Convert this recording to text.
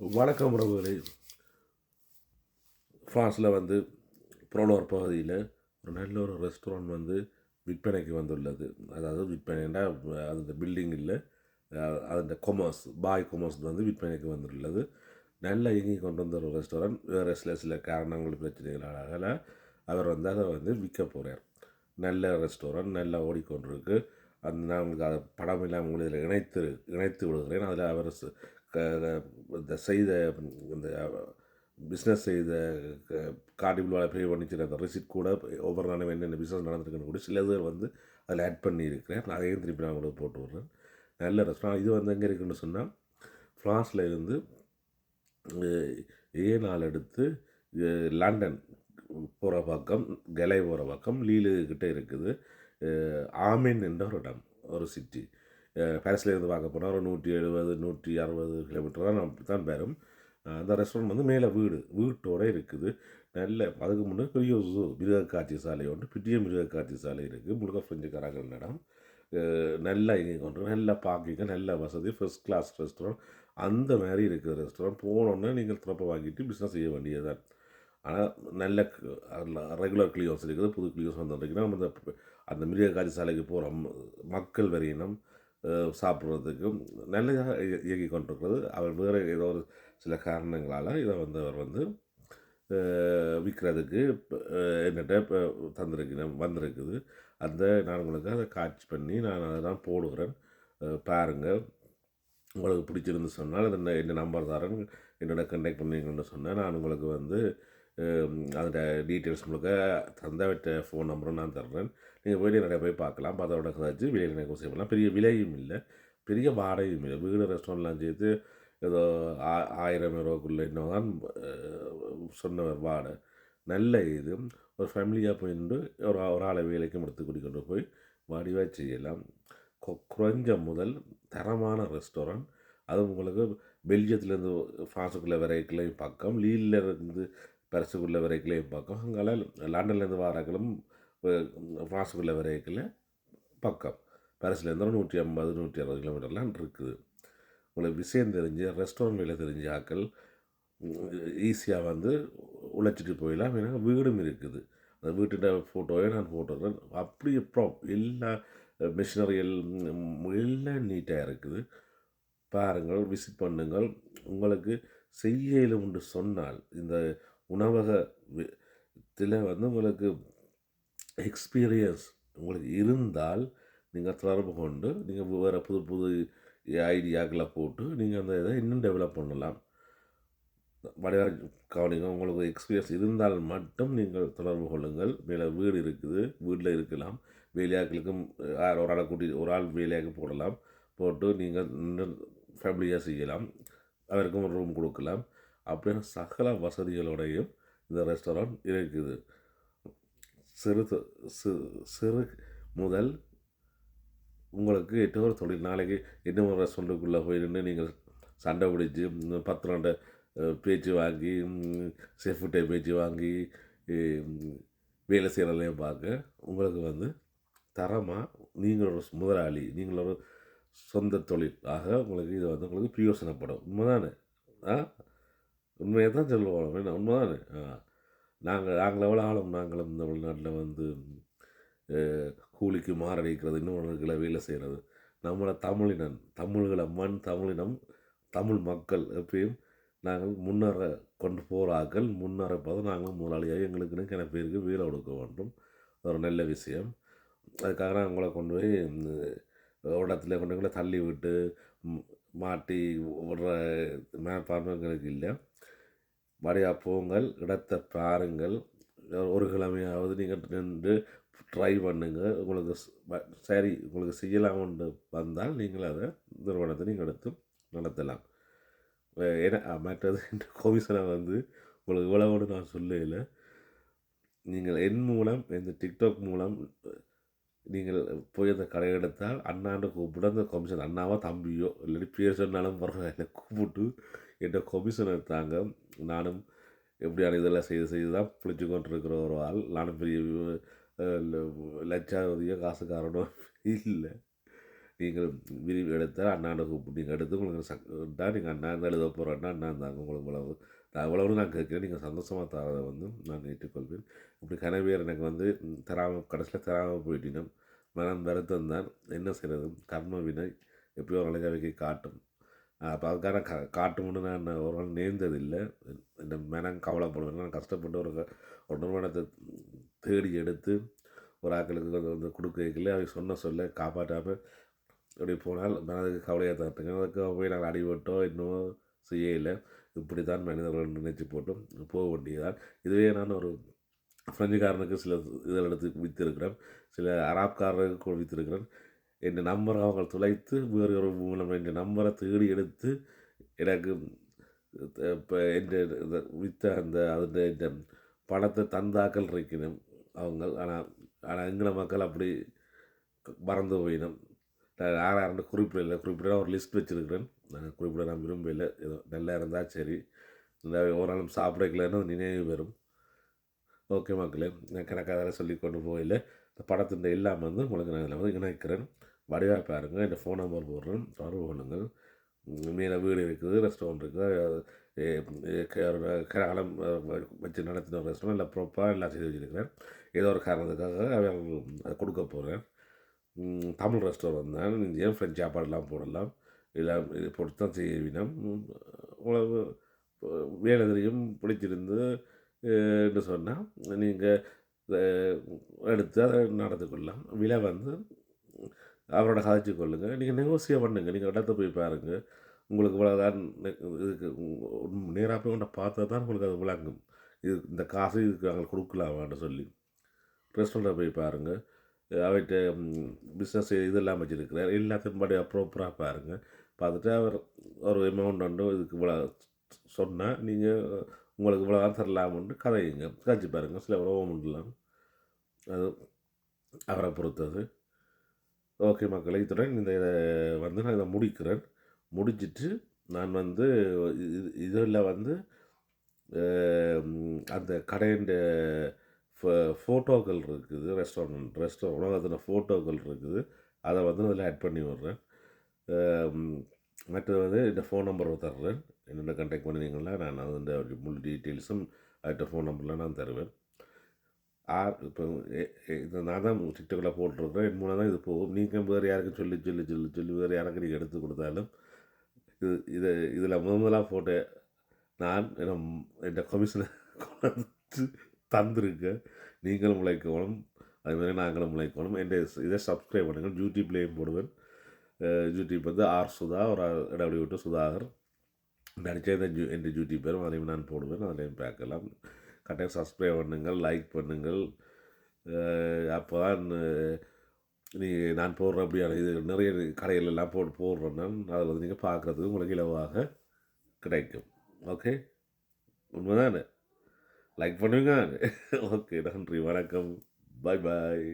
வணக்கம் உறவுகளே. ஃப்ரான்ஸில் வந்து புரோலோர் பகுதியில் ஒரு நல்ல ஒரு ரெஸ்டாரண்ட் வந்து விற்பனைக்கு வந்துள்ளது. அதாவது விற்பனைனா அந்த பில்டிங் இல்லை அந்த கொமர்ஸ் பாய் கொமர்ஸ் வந்து விற்பனைக்கு வந்துள்ளது. நல்ல இயங்கி கொண்டு வந்த ஒரு ரெஸ்டாரண்ட் வேறு சில சில காரணங்கள் பிரச்சனைகளால் அவர் வந்து அதை வந்து விற்க போகிறார் நல்ல ரெஸ்டாரண்ட் நல்லா ஓடிக்கொண்டிருக்கு. அந்த நான் உங்களுக்கு அதை படம் எல்லாம் உங்களுக்கு இதில் இணைத்து இணைத்து விடுகிறேன். அதில் அவர் இந்த செய்த இந்த பிஸ்னஸ் செய்த கார்டிபிள் பே பண்ணிச்சு அந்த ரிசிப்ட் கூட ஒவ்வொரு நாளும் என்னென்ன பிஸ்னஸ் நடந்திருக்குன்னு கூட சில வந்து அதில் ஆட் பண்ணியிருக்கிறேன். நான் அதையும் திருப்பி நான் உங்களுக்கு போட்டு விட்றேன். நல்ல ரெஸ்டாரண்ட் இது வந்து எங்கே இருக்குன்னு சொன்னால் ஃப்ரான்ஸில் இருந்து ஏ நாள் எடுத்து லண்டன் போகிற பக்கம் கெலை போகிற பக்கம் லீலு கிட்டே இருக்குது. ஆமின் என்ற ஒரு இடம் ஒரு சிட்டி பாரிஸ்லேருந்து பார்க்க போனால் ஒரு நூற்றி எழுபது நூற்றி அறுபது கிலோமீட்டர் தான் நம்ம தான் பெறும். அந்த ரெஸ்டாரண்ட் வந்து மேலே வீடு வீட்டோடு இருக்குது. நல்ல அதுக்கு முன்னே பெரிய ஜூ மிருக காட்சி சாலை ஒன்று பெரிய மிருக காட்சி சாலை இருக்குது முழுக்க ஃப்ரெஞ்சுக்காரர்கள் இடம். நல்லா இங்கே கொண்டு நல்ல பார்க்கிங்க நல்ல வசதி ஃபர்ஸ்ட் கிளாஸ் ரெஸ்டாரண்ட் அந்த மாதிரி இருக்கிற ரெஸ்டாரண்ட் போனோன்னே நீங்கள் திறப்பை வாங்கிட்டு பிஸ்னஸ் செய்ய வேண்டியதுதான். ஆனால் நல்ல ரெகுலர் கிளியோஸ் இருக்குது புது கிளியோஸ் வந்து நம்ம அந்த அந்த மிருக காட்சி சாலைக்கு போகிற மக்கள் வரையினம் சாப்பிட்றதுக்கும் சாப்பிட்றதுக்கு நல்லதாக இயங்கி கொண்டிருக்கிறது. அவர் வேறு ஏதோ ஒரு சில காரணங்களால் இதை வந்து அவர் வந்து விற்கிறதுக்கு என்னட்ட இப்போ தந்திருக்கு வந்திருக்குது. அந்த நான் உங்களுக்கு அதை காட்சி பண்ணி நான் அதை தான் போடுகிறேன். பாருங்கள் உங்களுக்கு பிடிச்சிருந்து சொன்னால் அது என்ன- என்ன நம்பர் தரேன் என்னோட கண்டெக்ட் பண்ணிங்கன்னு சொன்னால் நான் உங்களுக்கு வந்து அதோட டீட்டெயில்ஸ் முழுக்க தந்தவிட்ட ஃபோன் நம்பரும் நான் தர்றேன். நீங்கள் போய் நிறைய போய் பார்க்கலாம். அதோட கதாச்சு விலையில் நெகோசியேட் செய்யலாம் பெரிய விலையும் இல்லை. பெரிய வாடகையும் இல்லை. வீடு ரெஸ்டாரண்ட்லாம் சேர்த்து ஏதோ ஆ- ஆயிரம் ரூபாக்குள்ளே இன்னும் தான் சொன்ன சொன்னவர் வாடகை நல்ல இது. ஒரு ஃபேமிலியாக போயிட்டு ஒரு ஒரு ஆளை வேலைக்கும் எடுத்து கூட்டிக் கொண்டு போய் வடிவாக செய்யலாம். கொ- குறைஞ்ச முதல் தரமான ரெஸ்டாரண்ட் அது உங்களுக்கு பெல்ஜியத்துலேருந்து ஃப்ரான்ஸுக்குள்ளே வரைக்கலையும் பக்கம். லீலில் இருந்து பரிசுக்குள்ளே வரைக்கலையும் பக்கம். அங்கால லண்டன்லேருந்து வாராக்களும் ஃப்ரான்ஸுக்குள்ளே வரைக்கல பக்கம். பரிசுலேருந்து நூற்றி ஐம்பது நூற்றி அறுபது கிலோமீட்டர்லாம் இருக்குது. உங்களுக்கு விஷயம் தெரிஞ்சு ரெஸ்டாரண்ட் வேலை தெரிஞ்ச ஆக்கள் ஈஸியாக வந்து உழைச்சிட்டு போயிடலாம். ஏன்னா வீடும் இருக்குது. அந்த வீட்டோட ஃபோட்டோவே நான் போட்டுறேன் அப்படியே ப்ராப் எல்லா மிஷினரிகள் எல்லாம் நீட்டாக இருக்குது. பாருங்கள் விசிட் பண்ணுங்கள். உங்களுக்கு செய்ய உண்டு சொன்னால் இந்த உணவகத்தில் வந்து உங்களுக்கு எக்ஸ்பீரியன்ஸ் உங்களுக்கு இருந்தால் நீங்கள் தொடர்பு கொண்டு நீங்கள் வேறு புது புது ஐடியாக்களை போட்டு நீங்கள் அந்த இதை இன்னும் டெவலப் பண்ணலாம். வடையார் கவனிங்க உங்களுக்கு எக்ஸ்பீரியன்ஸ் இருந்தால் மட்டும் நீங்கள் தொடர்பு கொள்ளுங்கள். மேலே வீடு இருக்குது வீட்டில் இருக்கலாம். வேலையாக்களுக்கும் யார் ஒரு ஆளை கூட்டி ஒரு ஆள் வேலையாக்கு போடலாம். போட்டு நீங்கள் இன்னும் ஃபேமிலியாக செய்யலாம். அவருக்கும் ஒரு ரூம் கொடுக்கலாம். அப்படின்னு சகல வசதிகளோடையும் இந்த ரெஸ்டாரண்ட் இருக்குது. சிறு தொ- சிறு முதல் உங்களுக்கு எட்டு ஒரு தொழில் நாளைக்கு இன்னும் ஒரு ரெஸ்டாரண்ட்டுக்குள்ளே போய் நின்று நீங்கள் சண்டை பிடிச்சி பத்து ரெண்டு பேச்சு வாங்கி செஃப்கிட்ட பேச்சு வாங்கி வேலை செய்கிறதையும் பார்க்க உங்களுக்கு வந்து தரமாக நீங்கள் ஒரு முதலாளி நீங்கள் ஒரு சொந்த தொழில் ஆக உங்களுக்கு இது வந்து உங்களுக்கு பிரயோசனப்படும். உண்மைதானே? ஆ? உண்மையை தான் சொல்லுவோம் என்ன உண்மைதானே? ஆ. நாங்கள் நாங்கள் எவ்வளோ ஆளும் நாங்களும் இந்த வெளிநாட்டில் வந்து கூலிக்கு மாரடிக்கிறது இன்னொருகளை வேலை செய்கிறது நம்மளை தமிழினம் தமிழ்களை மண் தமிழினம் தமிழ் மக்கள் எப்பயும் நாங்கள் முன்னேற கொண்டு போகிறார்கள் முன்னேறப்போது நாங்களும் முதலாளியாக எங்களுக்குன்னு கிண பேருக்கு வேலை கொடுக்க வேண்டும். ஒரு நல்ல விஷயம். அதுக்காக நான் உங்களை கொண்டு போய் இந்த இடத்துல கொண்டு போய் தள்ளி விட்டு மாட்டி விடுற மேற்பார்வை எங்களுக்கு இல்லை. வடையா போங்கள் இடத்தை பாருங்கள். ஒரு கிழமையாவது நீங்கள் நின்று ட்ரை பண்ணுங்கள். உங்களுக்கு சரி உங்களுக்கு செய்யலாம்னு வந்தால் நீங்கள் அதை நிறுவனத்தை நீங்கள் எடுத்து நடத்தலாம். வே- ஏன்னா மற்றது இந்த வந்து உங்களுக்கு இவ்வளவோடு நான் சொல்லல நீங்கள் என் மூலம் இந்த டிக்டாக் மூலம் நீங்கள் போய் அந்த கடை எடுத்தால் அண்ணாண்டு கூப்பிட்டு அந்த கமிஷன் அண்ணாவோ தம்பியோ இல்லாட்டி பேர் சொன்னாலும் பரவாயில்ல கூப்பிட்டு என்கிட்ட கமிஷன் எடுத்தாங்க. நானும் எப்படியான இதெல்லாம் செய்து செய்து தான் பிடிச்சி கொண்டிருக்கிற ஒரு ஆள். நானும் பெரிய அஹ், லட்சாவதியோ காசுக்காரனோ இல்லை. நீங்கள் விரிவு எடுத்தால் அண்ணாண்ட கூப்பிட்டு நீங்கள் எடுத்து உங்களுக்கு சட்டா நீங்கள் அண்ணாந்து எழுத போகிற அண்ணா இருந்தாங்க உங்களுக்கு இவ்வளவு நான் நான் கேட்குறேன். நீங்கள் சந்தோஷமாக தரதை வந்து நான் ஏற்றுக்கொள்வேன். இப்படி கனவேர் எனக்கு வந்து தராமல் கடைசியில் தராமல் போயிட்டினோம். மனம் வருத்தம் தான் என்ன செய்கிறது கர்ம வினை எப்படியோ ஒரு அழகாவைக்கு காட்டும். அப்போ அதுக்கான க காட்டும்னு நான் ஒரு நாள் நேர்ந்ததில்லை. இந்த மனம் கவலைப்படுவேன். நான் கஷ்டப்பட்டு ஒரு ஒரு நிறுவனத்தை தேடி எடுத்து ஒரு ஆக்களுக்கு வந்து கொடுக்க கொடுக்கல அவங்க சொன்ன சொல்ல காப்பாற்றாமல் அப்படி போனால் மனதுக்கு கவலையாக தட்டுங்க அதுக்கு போய் நாங்கள் அடிபட்டோ இன்னும் செய்யலை இப்படி தான் மனிதர்கள் நினைச்சு போட்டும் போக வேண்டியதான் இதுவே நான் ஒரு ஃப்ரெஞ்சுக்காரனுக்கு சில இதில் எடுத்து வித்திருக்கிறேன். சில அராப்காரருக்கு விற்றிருக்கிறேன் என் நம்பரை அவங்க துளைத்து வேறு ஒரு மூலம் என் நம்பரை தேடி எடுத்து எனக்கு இப்போ என் விற்ற அந்த அந்த இந்த பணத்தை தந்தாக்கள் இருக்கணும் அவங்க ஆனால் ஆனால் எங்களை மக்கள் அப்படி மறந்து போயிடும் நான் யார் யாருன்னு குறிப்பிடல குறிப்பிட ஒரு லிஸ்ட் வச்சுருக்கிறேன். நான் குறிப்பிட நான் விரும்பல ஏதோ நல்லா இருந்தால் சரி. இந்த ஒரு நாளும் சாப்பிடக்கலன்னு நினைவு வரும். ஓகே மக்களே நான் கணக்காக சொல்லி கொண்டு போயில இந்த படத்தின் இல்லாமல் வந்து உங்களுக்கு நான் இதில் வந்து இணைக்கிறேன். வடிவாக பாருங்கள் இந்த ஃபோன் நம்பர் போடுறேன். தொடர்பு பண்ணுங்கள் மேலே வீடு இருக்குது ரெஸ்டாரண்ட் இருக்குது. கரகாலம் வச்சு நடத்தின ஒரு ரெஸ்டாரண்ட் இல்லை ப்ராப்பராக எல்லாம் செய்து வச்சுருக்கிறேன் ஏதோ ஒரு காரணத்துக்காக கொடுக்க போகிறேன் தமிழ் ரெஸ்டாரண்ட் தான். ஏன் ஃப்ரெஞ்ச் சாப்பாடுலாம் போடலாம்? எல்லாம் இது பொறுத்து தான் செய்வினம் உழவு வேலை பிடிச்சிருந்து என்று சொன்னால் நீங்கள் எடுத்து அதை நடந்துக்கொள்ளலாம் கொள்ளலாம். விலை வந்து அவரோட கதைச்சு கொள்ளுங்கள் நீங்கள் நெகோசியேட் பண்ணுங்கள் நீங்கள் இடத்த போய் பாருங்கள் உங்களுக்கு இவ்வளோதான் இதுக்கு நேராக போய் உன்னை பார்த்தா தான் உங்களுக்கு அது விளங்கும். இது இந்த காசு இதுக்கு நாங்கள் கொடுக்கலாமான்னு சொல்லி. ரெஸ்டாரண்ட்டை போய் பாருங்கள் அவர்கிட்ட பிஸ்னஸ் இதெல்லாம் வச்சுருக்கிறார். எல்லாத்தையும் படி ப்ராப்பராக பாருங்கள் பார்த்துட்டு அவர் ஒரு அமௌண்ட் வந்து இதுக்கு இவ்வளோ சொன்னால் நீங்கள் உங்களுக்கு இவ்வளோ தான் தரலாம்னு கதையுங்க. கதைச்சு பாருங்கள் சில அமௌண்ட்லாம் அது அவரை பொறுத்தது. ஓகே மக்களை இத்துடன் இந்த இதை வந்து நான் இதை முடிக்கிறேன். முடிச்சுட்டு நான் வந்து இது இதில் வந்து அந்த கடையின் ஃபோட்டோக்கள் இருக்குது ரெஸ்டாரண்ட் ரெஸ்டாரண்ட் உணவகத்தில் ஃபோட்டோக்கள் இருக்குது. அதை வந்து அதில் ஆட் பண்ணி விட்றேன். மற்றது வந்து இந்த ஃபோன் நம்பர் தர்றேன். என்னென்ன கண்டெக்ட் பண்ணினீங்களா? நான் அந்த முழு டீட்டெயில்ஸும் அவர்கிட்ட ஃபோன் நம்பரில் நான் தருவேன். ஆர் இப்போ எ- இது நான் தான் டிக்டாக்கில் போட்டிருக்கிறேன். என் மூலம் தான் இது போகும். நீங்கள் வேறு யாருக்கும் சொல்லி சொல்லி சொல்லி சொல்லி வேறு யாருக்கு நீங்கள் எடுத்து கொடுத்தாலும் இது இதை இதில் முதல் முதலாக போட்ட நான் என்னோட என் கமிஷனை கொண்டு தந்திருக்கேன். நீங்களும் உழைக்கணும். அதுமாதிரி நாங்களும் உழைக்கணும். என் இதை சப்ஸ்கிரைப் பண்ணுங்கள். யூடியூப்லேயும் போடுவேன். யூடியூப் வந்து ஆர் சுதா ஒரு இடபடி விட்டு சுதாகர். நடித்த இந்த ஜூ என் யூடியூப் பேரும் அதையும் நான் போடுவேன். அதையும் பார்க்கலாம். கட்டாயம் சப்ஸ்கிரைப் பண்ணுங்கள். லைக் பண்ணுங்கள். அப்போ தான் நீ நான் போடுற அப்படியான இது நிறைய கடைகளெல்லாம் போட்டு போடுறேன் அதில் வந்து நீங்கள் பார்க்குறதுக்கு உங்களுக்கு இலவாக கிடைக்கும். ஓகே உண்மைதானே? லைக் பண்ணுவீங்க ஓகே நன்றி வணக்கம். பாய் பாய்